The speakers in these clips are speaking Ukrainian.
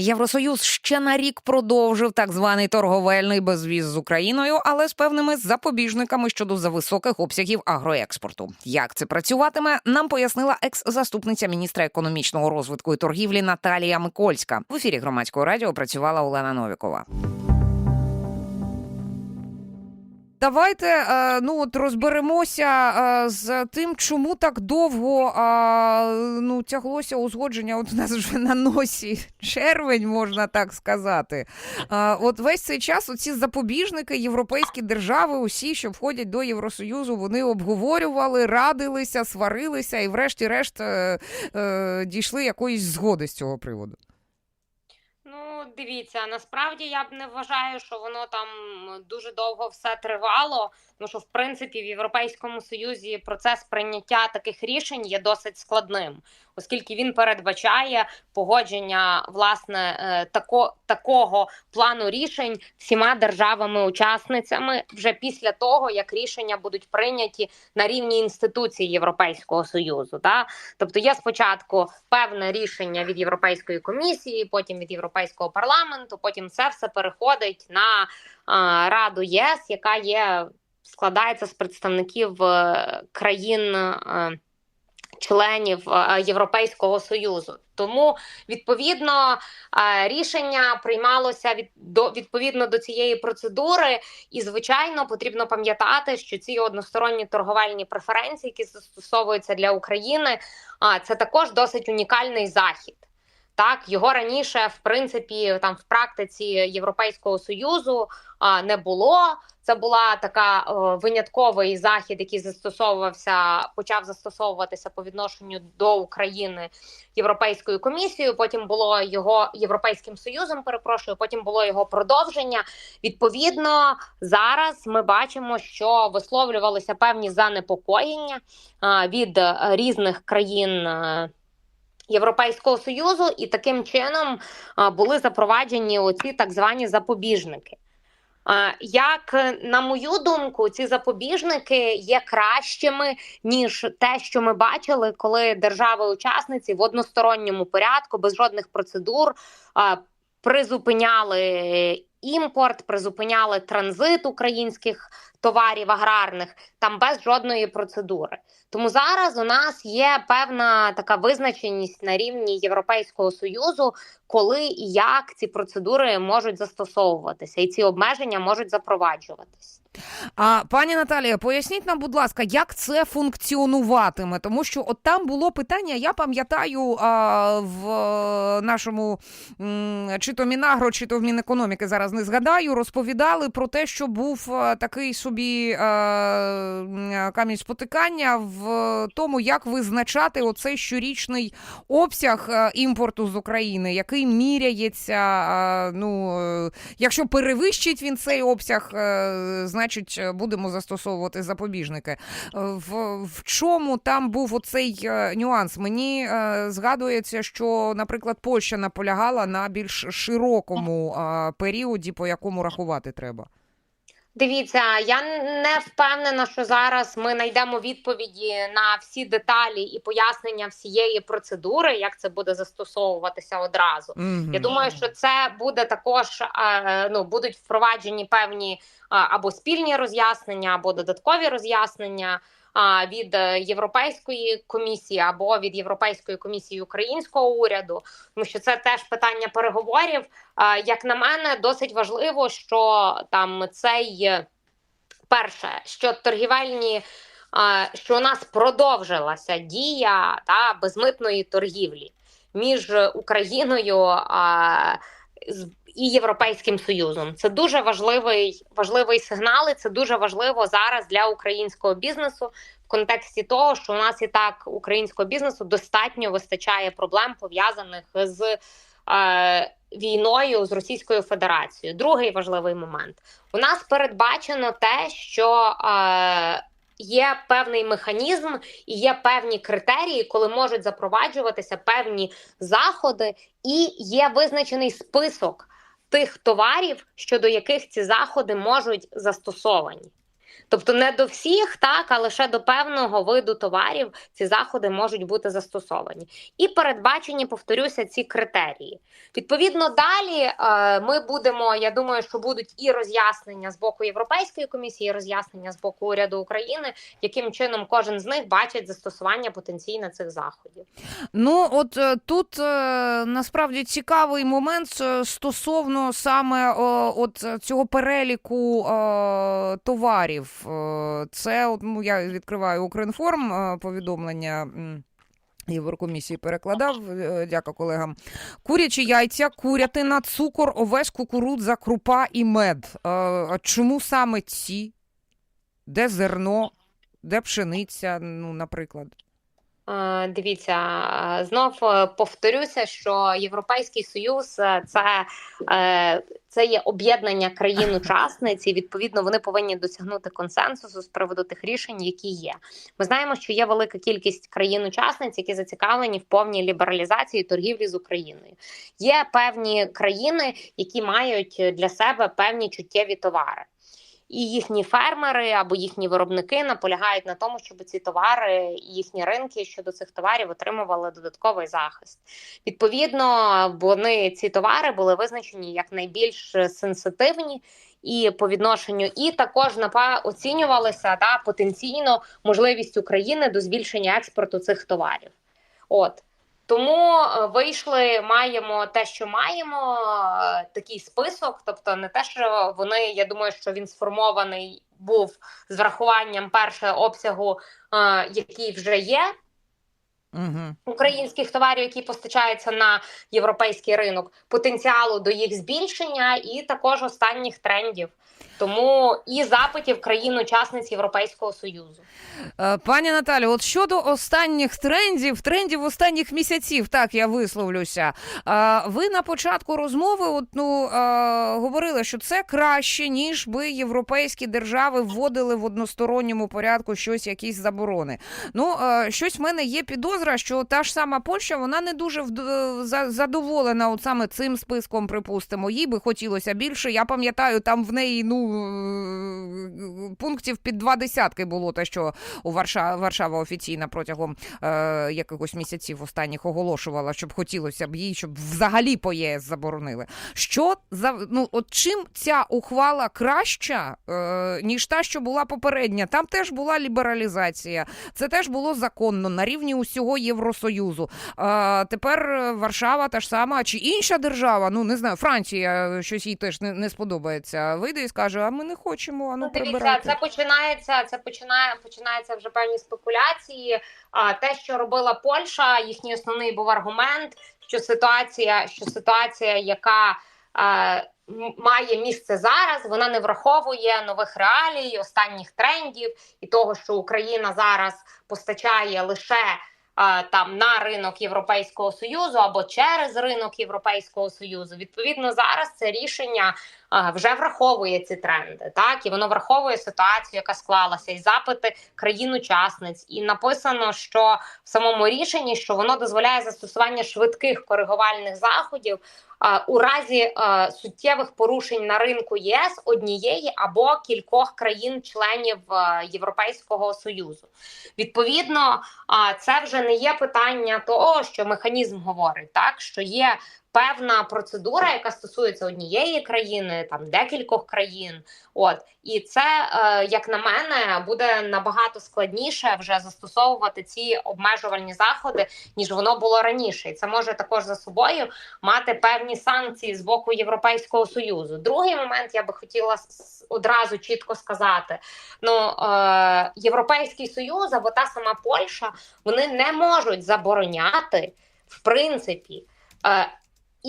Євросоюз ще на рік продовжив так званий торговельний безвіз з Україною, але з певними запобіжниками щодо зависоких обсягів агроекспорту. Як це працюватиме, нам пояснила екс-заступниця міністра економічного розвитку і торгівлі Наталія Микольська. В ефірі громадського радіо працювала Олена Новікова. Давайте е, ну от розберемося е, з тим, чому так довго ну тяглося узгодження. От у нас вже на носі червень, можна так сказати. Е, От весь цей час оці запобіжники, європейські держави, усі, що входять до Євросоюзу, вони обговорювали, радилися, сварилися і, врешті-решт, дійшли якоїсь згоди з цього приводу. Ну, дивіться, насправді я б не вважаю, що воно там дуже довго все тривало. Тому що, в принципі, в Європейському Союзі процес прийняття таких рішень є досить складним, оскільки він передбачає погодження власне е, тако, такого плану рішень всіма державами-учасницями вже після того, як рішення будуть прийняті на рівні інституцій Європейського Союзу. Да? Тобто є спочатку певне рішення від Європейської комісії, потім від Європейського парламенту, потім це все переходить на е, Раду ЄС, яка є складається з представників е, країн. е, Членів е, Європейського союзу, тому відповідно рішення приймалося від до відповідно до цієї процедури, і звичайно потрібно пам'ятати, що ці односторонні торговельні преференції, які застосовуються для України, а це також досить унікальний захід. Так, його раніше, в принципі, там в практиці Європейського союзу а, не було. Це була така о, винятковий захід, який застосовувався, почав застосовуватися по відношенню до України Європейською комісією. Потім було його європейським союзом. Перепрошую, потім було його продовження. Відповідно, зараз ми бачимо, що висловлювалися певні занепокоєння а, від е, різних країн. Європейського союзу, і таким чином були запроваджені оці так звані запобіжники. А, Як е, на мою думку, ці запобіжники є кращими ніж те, що ми бачили, коли держави-учасниці в односторонньому порядку без жодних процедур призупиняли імпорт, призупиняли транзит українських товарів аграрних там без жодної процедури. Тому зараз у нас є певна така визначеність на рівні Європейського союзу, коли і як ці процедури можуть застосовуватися, і ці обмеження можуть запроваджуватись. А пані Наталія, поясніть нам, будь ласка, як це функціонуватиме? Тому що от там було питання, я пам'ятаю а, в нашому м, чи то Мінагро, чи то в Мінекономіки, зараз не згадаю, розповідали про те, що був а, такий собі а, камінь спотикання в тому, як визначати оцей щорічний обсяг імпорту з України, який міряється. А, ну, е, якщо перевищить він цей обсяг, е, значить е, будемо застосовувати запобіжники. Е, В, в чому там був оцей е, нюанс? Мені згадується, що, наприклад, Польща наполягала на більш широкому періоді, по якому рахувати треба. Дивіться, я не впевнена, що зараз ми знайдемо відповіді на всі деталі і пояснення всієї процедури, як це буде застосовуватися одразу. Мгм. Я думаю, що це буде також е, ну будуть впроваджені певні е, або спільні роз'яснення, або додаткові роз'яснення від е, Європейської комісії або від Європейської комісії українського уряду, тому що це теж питання переговорів. Як на мене, досить важливо, що там цей е, перше, що торгівельні. Що у нас продовжилася дія та безмитної торгівлі між Україною а, і Європейським Союзом. Це дуже важливий, важливий сигнал, і це дуже важливо зараз для українського бізнесу контексті того, що у нас і так українського бізнесу достатньо вистачає проблем пов'язаних з е, війною з Російською Федерацією. Другий важливий момент: у нас передбачено те, що е, є певний механізм і є певні критерії, коли можуть запроваджуватися певні заходи, і є визначений список тих товарів, щодо яких ці заходи можуть застосовані. Тобто не до всіх, так, а лише до певного виду товарів ці заходи можуть бути застосовані. І передбачені, повторюся, ці критерії. Відповідно, далі е, ми будемо. Я думаю, що будуть і роз'яснення з боку Європейської комісії, і роз'яснення з боку уряду України, яким чином кожен з них бачить застосування потенційно цих заходів. Ну, от е, тут е, насправді цікавий момент стосовно саме от цього переліку товарів. Е, Це ну, я відкриваю Укрінформ е, повідомлення. Єврокомісії перекладав, е, дяка колегам. Курячі яйця, курятина, цукор, овес, кукурудза, крупа і мед. Чому саме ці? Де зерно, де пшениця, ну, наприклад? Е, Дивіться, е, знов е, повторюся, що Європейський Союз це, це є об'єднання країн-учасниць, і відповідно вони повинні досягнути консенсусу з приводу тих рішень, які є. Ми знаємо, що є велика кількість країн-учасниць, які зацікавлені в повній лібералізації торгівлі з Україною. Є певні країни, які мають для себе певні чуттєві товари. І їхні фермери або їхні виробники наполягають на тому, щоб ці товари і їхні ринки щодо цих товарів отримували додатковий захист. Відповідно, вони ці товари були визначені як найбільш сенситивні. І по відношенню, і також напа оцінювалися та потенційно можливість України до збільшення експорту цих товарів. От тому е, вийшли, маємо те, що маємо, е, такий список. Тобто, не те, що вони, я думаю, що він сформований був з врахуванням першого обсягу, е, який вже є. Угу. Українських товарів, які постачаються на європейський ринок, потенціалу до їх збільшення, і також останніх трендів, тому і запитів країн-учасниць Європейського союзу. Е, Пані Наталю, от щодо останніх трендів, трендів останніх місяців, так я висловлюся. Е, Ви на початку розмови от, ну, е, говорили, що це краще, ніж би європейські держави вводили в односторонньому порядку щось, якісь заборони. Ну, щось в мене є підозра, що та ж сама Польща, вона не дуже задоволена от саме цим списком, припустимо. Їй би хотілося більше. Я пам'ятаю, там в неї ну е, пунктів під два десятки було те, що у Варшава, Варшава офіційно протягом е, якихось місяців останніх оголошувала, щоб хотілося б їй, щоб взагалі по ЄС заборонили. Що за ну от чим ця ухвала краща, е, ніж та, що була попередня? Там теж була лібералізація, це теж було законно на рівні усього Євросоюзу. Е, тепер е, Варшава та ж сама, чи інша держава, ну не знаю, Франція е, щось їй теж не, не сподобається. Вийде і скаже: а ми не хочемо, а ну Ну, дивіться, прибирайте. це починається. Це починає починаються вже певні спекуляції. А те, що робила Польща, їхній основний був аргумент, що ситуація, що ситуація, яка е, має місце зараз, вона не враховує нових реалій, останніх трендів і того, що Україна зараз постачає лише. Там на ринок Європейського союзу або через ринок Європейського союзу, відповідно, зараз це рішення вже враховує ці тренди, так і воно враховує ситуацію, яка склалася, і запити країн-учасниць. І написано, що в самому рішенні що воно дозволяє застосування швидких коригувальних заходів у разі а, суттєвих порушень на ринку ЄС однієї або кількох країн-членів а, Європейського союзу. Відповідно, а, це вже не є питання того, що механізм говорить, так що є певна процедура, яка стосується однієї країни, там декількох країн. От і це, е, як на мене, буде набагато складніше вже застосовувати ці обмежувальні заходи, ніж воно було раніше. І це може також за собою мати певні санкції з боку Європейського союзу. Другий момент я би хотіла одразу чітко сказати: ну е, Європейський Союз або та сама Польща вони не можуть забороняти в принципі. Е,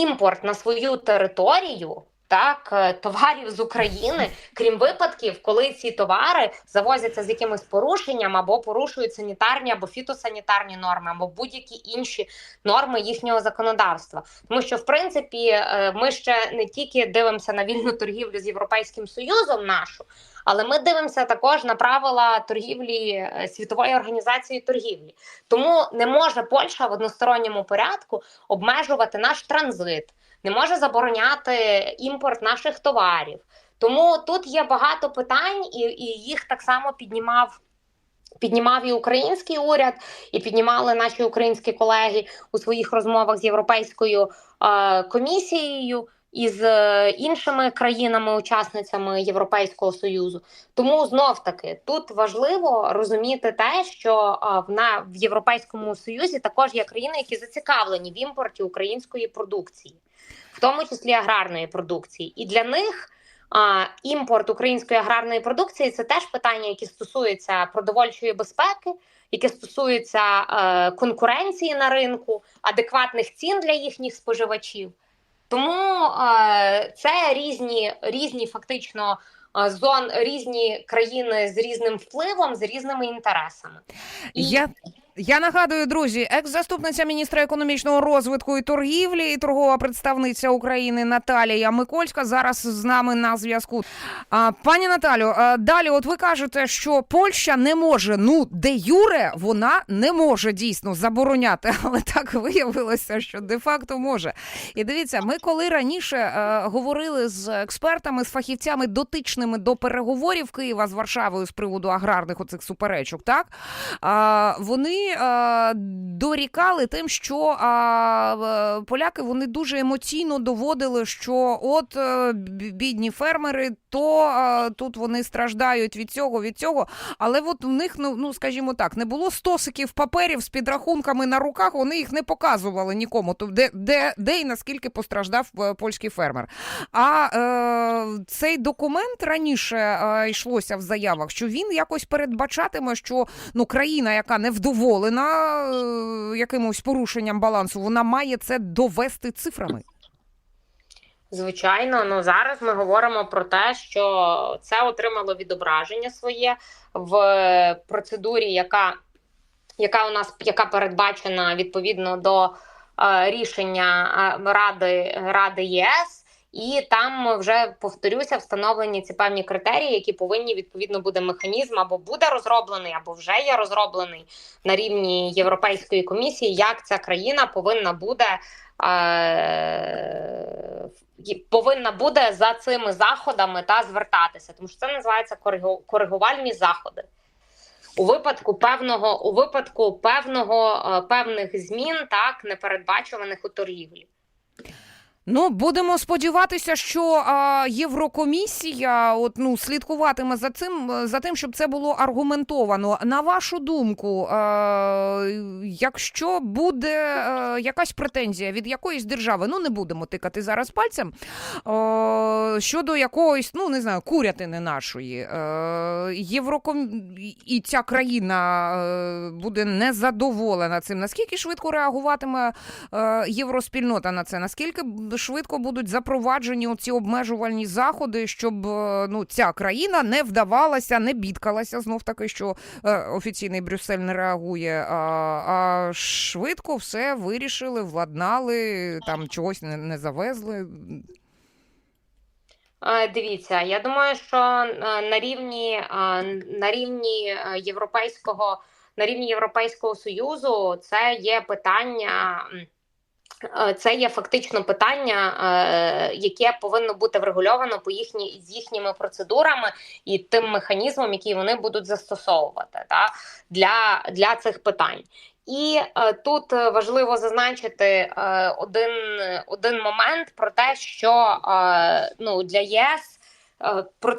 імпорт на свою територію так е, товарів з України, крім випадків, коли ці товари завозяться з якимось порушенням або порушують санітарні або фітосанітарні норми, або будь-які інші норми їхнього законодавства. Тому що, в принципі, е, ми ще не тільки дивимося на вільну торгівлю з Європейським Союзом нашу. Але ми дивимося також на правила торгівлі е, світової організації торгівлі. Тому не може Польща в односторонньому порядку обмежувати наш транзит, не може забороняти імпорт наших товарів. Тому тут є багато питань, і, і їх так само піднімав. Піднімав і український уряд, і піднімали наші українські колеги у своїх розмовах з європейською е, комісією і з е, іншими країнами-учасницями Європейського союзу. Тому знов таки тут важливо розуміти те, що е, в на в Європейському Союзі також є країни, які зацікавлені в імпорті української продукції, в тому числі аграрної продукції, і для них. А, імпорт української аграрної продукції це теж питання, які стосуються продовольчої безпеки, які стосуються е, конкуренції на ринку, адекватних цін для їхніх споживачів. Тому е, це різні, різні фактично е, зон, різні країни з різним впливом, з різними інтересами. І Я, я нагадую, друзі, екс-заступниця міністра економічного розвитку і торгівлі і торгова представниця України Наталія Микольська зараз з нами на зв'язку. Пані Наталю, далі, от ви кажете, що Польща не може, ну де юре вона не може дійсно забороняти, але так виявилося, що де-факто може. І дивіться, ми коли раніше е, говорили з експертами, з фахівцями, дотичними до переговорів Києва з Варшавою з приводу аграрних оцих суперечок, так а, вони а, дорікали тим, що а, е, поляки вони дуже емоційно доводили, що от е, бідні фермери, то а, тут вони страждають від цього, від цього. Але от у них, ну, ну скажімо так, не було стосиків паперів з підрахунками на руках, вони їх не показували нікому. То де, де, де і наскільки постраждав е, польський фермер. А е, цей документ раніше е, йшлося в заявах, що він якось передбачатиме, що ну країна, яка не вдоволена е, якимось порушенням балансу, вона має це довести цифрами. Звичайно, ну зараз ми говоримо про те, що це отримало відображення своє в процедурі, яка, яка у нас яка передбачена відповідно до е, рішення е, Ради Ради ЄС. І там вже повторюся, встановлені ці певні критерії, які повинні відповідно буде механізм або буде розроблений, або вже є розроблений на рівні Європейської комісії, як ця країна повинна буде е, повинна буде за цими заходами та звертатися, тому що це називається коригу- коригувальні заходи. У випадку певного у випадку певного е, певних змін, так непередбачуваних у торгівлі. Ну, будемо сподіватися, що а, Єврокомісія от, ну, слідкуватиме за цим, е, за тим, щоб це було аргументовано. На вашу думку, а, якщо буде е, якась претензія від якоїсь держави, ну не будемо тикати зараз пальцем, е, щодо якогось, ну не знаю, курятини нашої, е, Євроком... і ця країна буде незадоволена цим. Наскільки швидко реагуватиме е, євроспільнота на це? Наскільки швидко будуть запроваджені ці обмежувальні заходи, щоб е, ну ця країна не вдавалася, не бідкалася знов таки, що е, офіційний Брюссель не реагує, а, а швидко все вирішили, владнали, там чогось не, не завезли. Дивіться, я думаю, що е, на рівні на рівні європейського на рівні Європейського союзу це є питання. Е, Це є фактично питання, е, яке повинно бути врегульовано по їхні з їхніми процедурами і тим механізмом, який вони будуть застосовувати та, для, для цих питань. І е, тут важливо зазначити е, один, один момент про те, що е, ну, для ЄС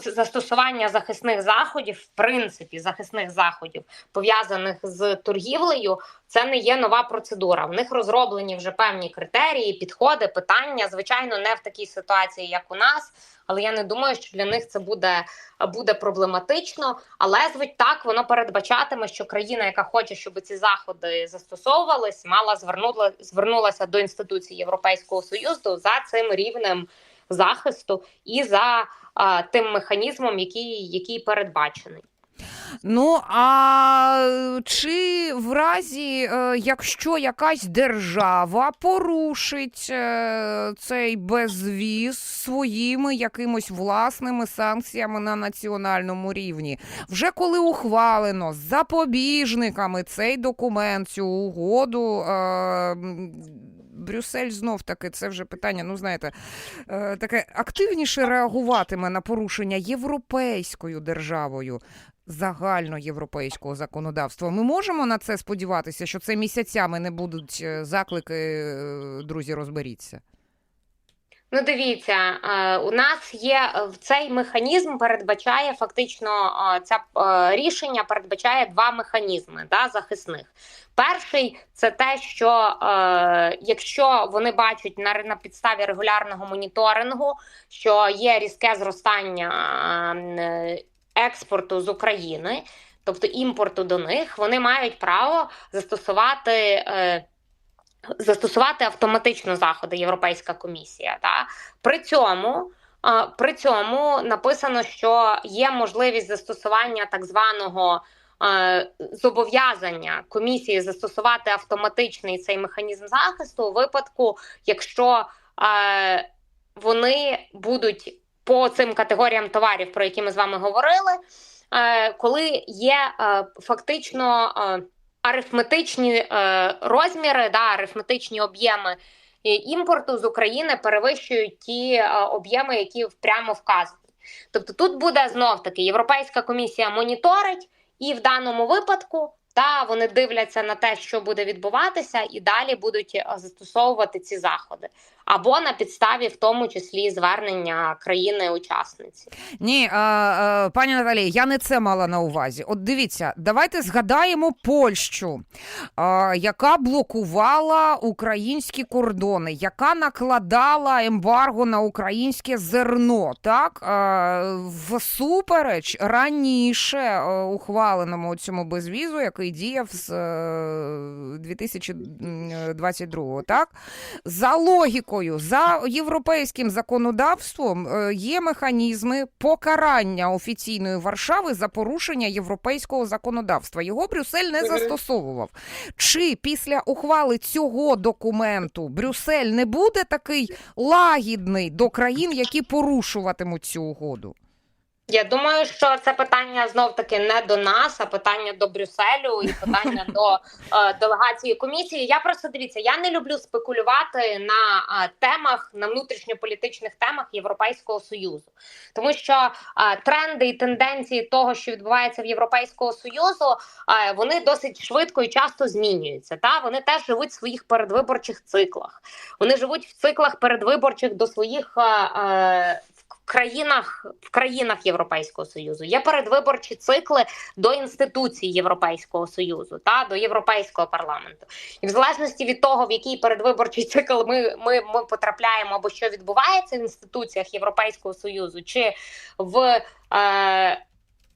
застосування захисних заходів, в принципі, захисних заходів, пов'язаних з торгівлею, це не є нова процедура. В них розроблені вже певні критерії, підходи, питання. Звичайно, не в такій ситуації, як у нас. Але я не думаю, що для них це буде, буде проблематично. Але звуть так, воно передбачатиме, що країна, яка хоче, щоб ці заходи застосовувались, мала звернула звернулася до інституцій Європейського союзу за цим рівнем захисту і за а, тим механізмом, який, який передбачений. Ну а чи в разі, е, якщо якась держава порушить е, цей безвіз своїми якимось власними санкціями на національному рівні, вже коли ухвалено запобіжниками цей документ, цю угоду. Брюссель знов таки це вже питання. Ну знаєте, е, таке активніше реагуватиме на порушення європейською державою. Загальноєвропейського законодавства. Ми можемо на це сподіватися, що це місяцями не будуть е, заклики, е, друзі, розберіться. Ну, дивіться, е, у нас є е, цей механізм, передбачає фактично це е, рішення передбачає два механізми да, захисних. Перший це те, що якщо вони бачать на, на підставі регулярного моніторингу, що є різке зростання експорту з України, тобто імпорту до них, вони мають право застосувати. Застосувати автоматично заходи Європейська комісія. Та при цьому. При цьому написано, що є можливість застосування так званого е, зобов'язання комісії застосувати автоматичний цей механізм захисту у випадку, якщо е, вони будуть по цим категоріям товарів, про які ми з вами говорили, е, коли є е, фактично. Арифметичні е, розміри, да, арифметичні об'єми е, імпорту з України перевищують ті е, об'єми, які прямо вказані. Тобто тут буде знов таки Європейська комісія моніторить, і в даному випадку та вони дивляться на те, що буде відбуватися, і далі будуть застосовувати ці заходи. Або на підставі, в тому числі, звернення країни-учасниці. Ні, а, а, пані Наталія, я не це мала на увазі. От дивіться, давайте згадаємо Польщу, а, яка блокувала українські кордони, яка накладала ембарго на українське зерно, так а, всупереч раніше а, ухваленому цьому безвізу, який діяв з е, 2022, так за логікою, за європейським законодавством е, є механізми покарання офіційної Варшави за порушення європейського законодавства. Його Брюссель не застосовував. Чи після ухвали цього документу Брюссель не буде такий лагідний до країн, які порушуватимуть цю угоду? Я думаю, що це питання знов таки не до нас, а питання до Брюсселю і питання до е, делегації комісії. Я просто дивіться, я не люблю спекулювати на е, темах, на внутрішньополітичних темах Європейського союзу, тому що е, тренди і тенденції того, що відбувається в Європейського союзу, е, вони досить швидко і часто змінюються. Та вони теж живуть в своїх передвиборчих циклах. Вони живуть в циклах передвиборчих до своїх. е, е, країнах в країнах Європейського союзу є передвиборчі цикли до інституцій Європейського союзу та до європейського парламенту, і в залежності від того, в який передвиборчий цикл ми, ми, ми потрапляємо, або що відбувається в інституціях Європейського союзу, чи в е,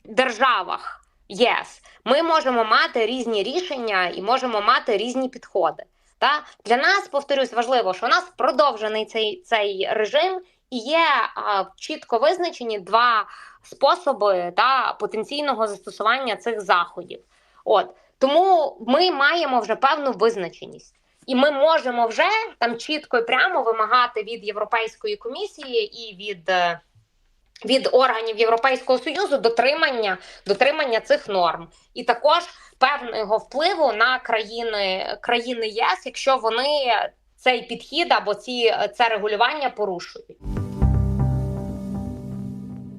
державах ЄС, ми можемо мати різні рішення і можемо мати різні підходи. Та для нас повторюсь важливо, що у нас продовжений цей, цей режим. І є а, чітко визначені два способи та потенційного застосування цих заходів. От тому ми маємо вже певну визначеність, і ми можемо вже там чітко і прямо вимагати від Європейської комісії і від, е, від органів Європейського союзу дотримання, дотримання цих норм, і також певного впливу на країни країни ЄС, якщо вони цей підхід або ці це регулювання порушують.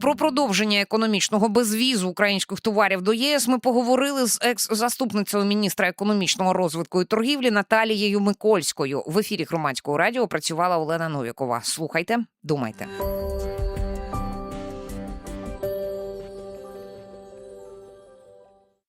Про продовження економічного безвізу українських товарів до ЄС ми поговорили з екс-заступницею міністра економічного розвитку і торгівлі Наталією Микольською. В ефірі громадського радіо працювала Олена Новікова. Слухайте, думайте.